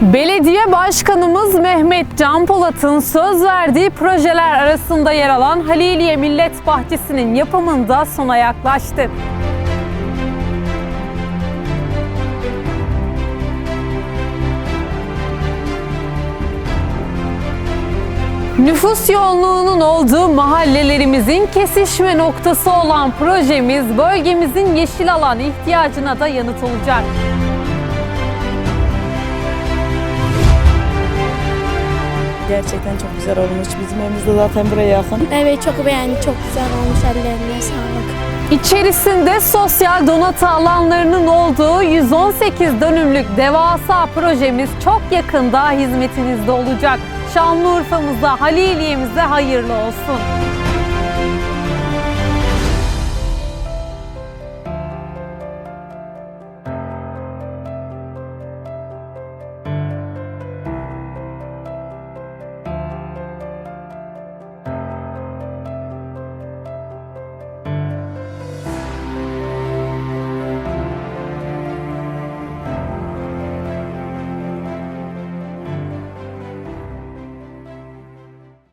Belediye Başkanımız Mehmet Can Polat'ın söz verdiği projeler arasında yer alan Haliliye Millet Bahçesi'nin yapımında sona yaklaştı. Nüfus yoğunluğunun olduğu mahallelerimizin kesişme noktası olan projemiz bölgemizin yeşil alan ihtiyacına da yanıt olacak. Gerçekten çok güzel olmuş. Bizim evimiz de zaten buraya yakın. Evet çok beğendim. Çok güzel olmuş. Ellerine sağlık. İçerisinde sosyal donatı alanlarının olduğu 118 dönümlük devasa projemiz çok yakında hizmetinizde olacak. Şanlıurfa'mıza, Haliliye'mize hayırlı olsun.